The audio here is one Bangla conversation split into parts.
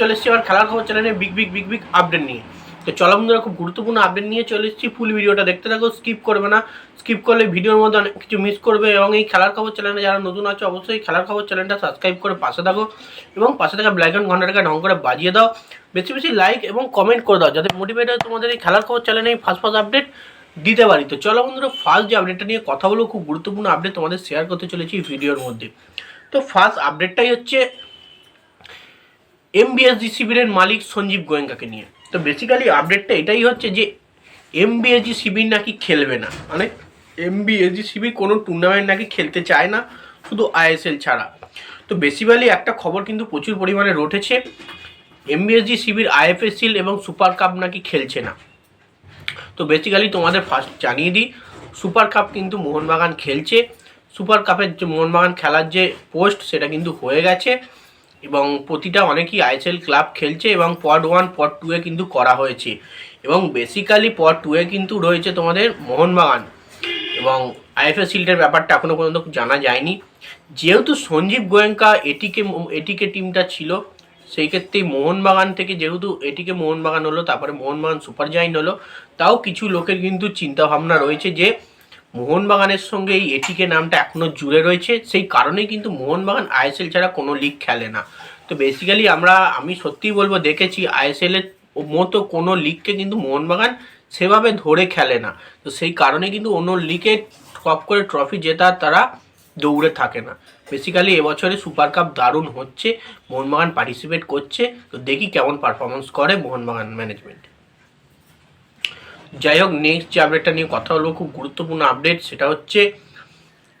চলে এসেছি আবার খেলার খবর চ্যানেলে big big big big update নিয়ে। তো চলো বন্ধুরা, খুব গুরুত্বপূর্ণ আপডেট নিয়ে চলে এসেছি। ফুল ভিডিওটা দেখতে থাকো স্কিপ করবে না। স্কিপ করলে ভিডিওর মধ্যে অনেক কিছু মিস করবে এবং এই খেলার খবর চ্যানেলে যারা নতুন আছে, অবশ্যই খেলার খবর চ্যানেলটা সাবস্ক্রাইব করে পাশে থাকো এবং পাশে থাকা ব্ল্যাক ব্ল্যাকন ঘন্টাটাকে ঢং করে বাজিয়ে দাও। বেশি বেশি লাইক এবং কমেন্ট করে দাও, যাতে মোটিভেট হয় তোমাদের এই খেলার খবর চ্যানেলে এই ফার্স্ট ফার্স্ট আপডেট দিতে পারি। তো চলো বন্ধুরা ফার্স্ট যে আপডেটটা নিয়ে কথা বলব, খুব গুরুত্বপূর্ণ আপডেট তোমাদের শেয়ার করতে চলেছি ভিডিওর মধ্যে। তো ফার্স্ট আপডেটটাই হচ্ছে এমবিএসজি শিবিরের মালিক সঞ্জীব গোয়েঙ্কাকে নিয়ে। তো বেসিক্যালি আপডেটটা এটাই হচ্ছে যে এমবিএসজি শিবির নাকি খেলবে না। মানে এমবিএসজি শিবির কোনো টুর্নামেন্ট নাকি খেলতে চায় না, শুধু আইএসএল ছাড়া। তো বেসিক্যালি একটা খবর কিন্তু প্রচুর পরিমাণে রটেছে এমবিএসজি শিবির আইএফএসিল এবং সুপার কাপ নাকি খেলছে না। তো বেসিক্যালি তোমাদের ফার্স্ট জানিয়ে দিই সুপার কাপ কিন্তু মোহনবাগান খেলছে। সুপার কাপের যে মোহনবাগান খেলার যে পোস্ট সেটা কিন্তু হয়ে গেছে। এবং প্রতিটা অনেকই আইএসএল ক্লাব খেলছে এবং পড ওয়ান, পড টুয়ে কিন্তু করা হয়েছে। এবং বেসিক্যালি পড টুয়ে কিন্তু রয়েছে তোমাদের মোহনবাগান। এবং আইএফএ শিল্ডের ব্যাপারটা এখনও পর্যন্ত জানা যায়নি। যেহেতু সঞ্জীব গোয়েঙ্কা এটিকে এটিকে টিমটা ছিল, সেই ক্ষেত্রেই মোহনবাগান থেকে যেহেতু এটিকে মোহনবাগান হলো, তারপরে মোহনবাগান সুপার জাইন্ট হলো, তাও কিছু লোকের কিন্তু চিন্তাভাবনা রয়েছে যে মোহনবাগানের সঙ্গে এই এটিকে নামটা এখনও জুড়ে রয়েছে। সেই কারণেই কিন্তু মোহনবাগান আইএসএল ছাড়া কোনো লিগ খেলে না। তো বেসিক্যালি আমরা, আমি সত্যিই বলব, দেখেছি আইএসএল এর মতো কোনো লিগকে কিন্তু মোহনবাগান সেভাবে ধরে খেলে না। তো সেই কারণে কিন্তু অন্য লিগে টপ করে ট্রফি জেতার তারা দৌড়ে থাকে না। বেসিক্যালি এবছরে সুপার কাপ দারুণ হচ্ছে, মোহনবাগান পার্টিসিপেট করছে। তো দেখি কেমন পারফরমেন্স করে মোহনবাগান ম্যানেজমেন্ট যাই হোক নেক্সট যে আপডেটটা নিয়ে কথা বলব, খুব গুরুত্বপূর্ণ আপডেট সেটা হচ্ছে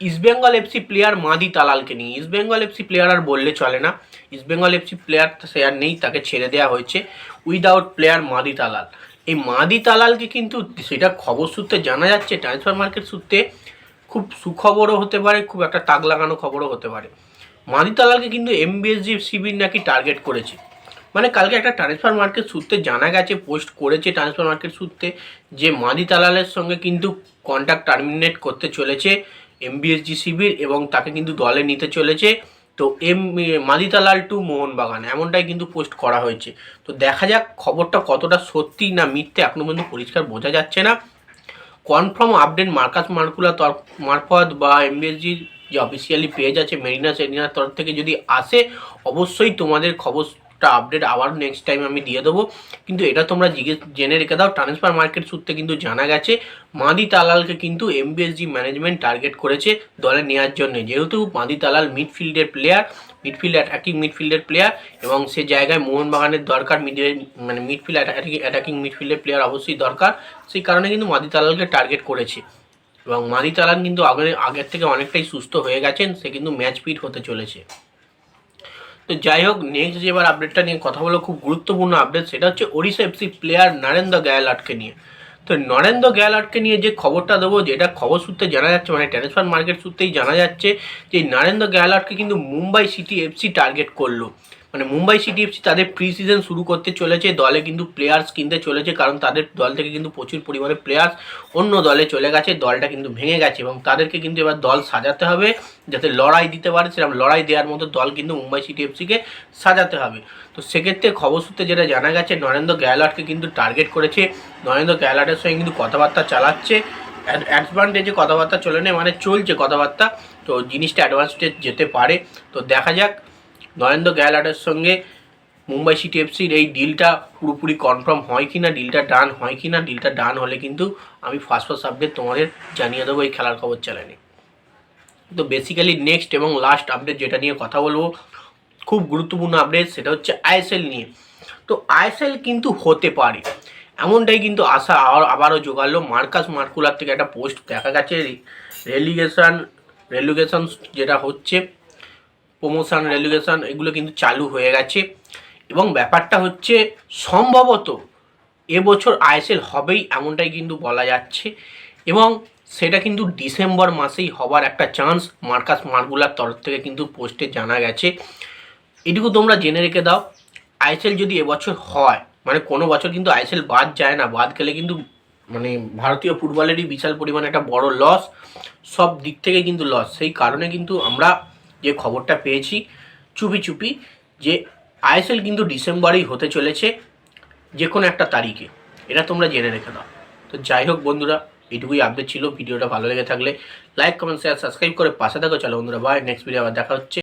ইস্টবেঙ্গল এফসি প্লেয়ার মাদি তালালকে নিয়ে। ইস্টবেঙ্গল এফসি প্লেয়ার আর বললে চলে না। ইস্টবেঙ্গল এফসি প্লেয়ার সে আর নেই, তাকে ছেড়ে দেওয়া হয়েছে উইদাউট প্লেয়ার মাদি তালাল। এই মাদি তালালকে কিন্তু সেটা খবর সূত্রে জানা যাচ্ছে ট্রান্সফার মার্কেট সূত্রে খুব সুখবরও হতে পারে, খুব একটা তাক লাগানো খবরও হতে পারে। মাদি তালালকে কিন্তু এমবিএসজি শিবির নাকি টার্গেট করেছে। মানে কালকে একটা ট্রান্সফার মার্কেট সূত্রে জানা গেছে পোস্ট করেছে ট্রান্সফার মার্কেট সূত্রে যে মাদি তালালের সঙ্গে কিন্তু কন্ট্যাক্ট টার্মিনেট করতে চলেছে এমবিএসজি শিবির এবং তাকে কিন্তু দলে নিতে চলেছে। তো এম, মাদি তালাল টু মোহনবাগান, এমনটাই কিন্তু পোস্ট করা হয়েছে। তো দেখা যাক খবরটা কতটা সত্যি না মিথ্যে, এখনও পর্যন্ত পরিষ্কার বোঝা যাচ্ছে না। কনফার্ম আপডেট মার্কাস মার্কুলা মারফত বা এমবিএসজির যে অফিসিয়ালি পেজ আছে, মেরিনা সেরিনার তরফ থেকে যদি আসে, অবশ্যই তোমাদের খবরটা আপডেট আবার নেক্সট টাইম আমি দিয়ে দেবো। কিন্তু এটা তোমরা জিজ্ঞেস জেনে রেখে দাও ট্রান্সফার মার্কেট সূত্রে কিন্তু জানা গেছে, মাদি তালালকে কিন্তু এমবিএসজি ম্যানেজমেন্ট টার্গেট করেছে দলে নেওয়ার জন্য। যেহেতু মাদি তালাল মিডফিল্ডের প্লেয়ার মিডফিল্ড অ্যাটাকিং মিডফিল্ডের প্লেয়ার এবং সে জায়গায় মোহনবাগানের দরকার মিডে মানে মিডফিল্ড অ্যাটাকিং মিডফিল্ডের প্লেয়ার অবশ্যই দরকার, সেই কারণে কিন্তু মাদি তালালকে টার্গেট করেছে। এবং মাদি তালাল কিন্তু আগের আগের থেকে অনেকটাই সুস্থ হয়ে গেছেন, সে কিন্তু ম্যাচ ফিট হতে চলেছে। তো যাই হোক নেক্সট যে এবার আপডেটটা নিয়ে কথা বলো খুব গুরুত্বপূর্ণ আপডেট সেটা হচ্ছে ওড়িশা এফসি প্লেয়ার নরেন্দ্র গ্যালাটকে নিয়ে। তো নরেন্দ্র গ্যালাটকে নিয়ে যে খবরটা দেবো, যেটা খবর সূত্রে জানা যাচ্ছে মানে ট্রান্সফার মার্কেট সূত্রেই জানা যাচ্ছে যে নরেন্দ্র গ্যালাটকে কিন্তু মুম্বাই সিটি এফসি টার্গেট করল। মানে মুম্বাই সিটি এফসি তাদের প্রি সিজন শুরু করতে চলেছে, দলে কিন্তু প্লেয়ার্স কিনতে চলেছে, কারণ তাদের দল থেকে কিন্তু প্রচুর পরিমাণে প্লেয়ার্স অন্য দলে চলে গেছে, দলটা কিন্তু ভেঙে গেছে এবং তাদেরকে কিন্তু এবার দল সাজাতে হবে যাতে লড়াই দিতে পারে, সেরকম লড়াই দেওয়ার মতো দল কিন্তু মুম্বাই সিটি এফসিকে সাজাতে হবে। তো সেক্ষেত্রে খবর সূত্রে যেটা জানা গেছে, নরেন্দ্র গ্যালাটকে কিন্তু টার্গেট করেছে, নরেন্দ্র গ্যালাটের সঙ্গে কিন্তু কথাবার্তা চালাচ্ছে অ্যাডভান্টেজে কথাবার্তা চলে নেই মানে চলছে কথাবার্তা, তো জিনিসটা অ্যাডভান্সটেজ যেতে পারে। তো দেখা যাক নরেন্দ্র গ্যালাটের সঙ্গে মুম্বাই সিটি এফসির এই ডিলটা পুরোপুরি কনফার্ম হয় কি না ডিলটা ডান হয় কি না ডিলটা ডান হলে কিন্তু আমি ফার্স্ট ফার্স্ট আপডেট তোমাদের জানিয়ে দেবো এই খেলার খবর চ্যানেলে তো বেসিক্যালি নেক্সট এবং লাস্ট আপডেট যেটা নিয়ে কথা বলব, খুব গুরুত্বপূর্ণ আপডেট সেটা হচ্ছে আইএসএল নিয়ে। তো আইএসএল কিন্তু হতে পারে, এমনটাই কিন্তু আশা আর আবারও জোগালো। মার্কাস মার্কুলার থেকে একটা পোস্ট দেখা গেছে রেলিগেশন রেলিগেশন যেটা হচ্ছে প্রমোশন রেলিগেশন এগুলো কিন্তু চালু হয়ে গেছে। এবং ব্যাপারটা হচ্ছে সম্ভবত এবছর আইএসএল হবেই এমনটাই কিন্তু বলা যাচ্ছে। এবং সেটা কিন্তু ডিসেম্বর মাসেই হবার একটা চান্স মার্কাস মার্গুলার তরফ থেকে কিন্তু পোস্টে জানা গেছে। এটুকু তোমরা জেনে রেখে দাও, আইএসএল যদি এবছর হয় মানে কোনো বছর কিন্তু আইএসএল বাদ যায় না, বাদ গেলে কিন্তু মানে ভারতীয় ফুটবলেরই বিশাল পরিমাণে একটা বড় লস সব দিক থেকে কিন্তু লস সেই কারণে কিন্তু আমরা যে খবরটা পেয়েছি, চুপি চুপি, যে আইএসএল কিন্তু ডিসেম্বরেই হতে চলেছে যে কোনো একটা তারিখে। এটা তোমরা জেনে রেখে দাও। তো যাই হোক বন্ধুরা এটুকুই আপডেট ছিল। ভিডিওটা ভালো লেগে থাকলে লাইক কমেন্ট শেয়ার সাবস্ক্রাইব করে পাশে থাকো। চলো বন্ধুরা বাই নেক্সট ভিডিও আবার দেখা হচ্ছে।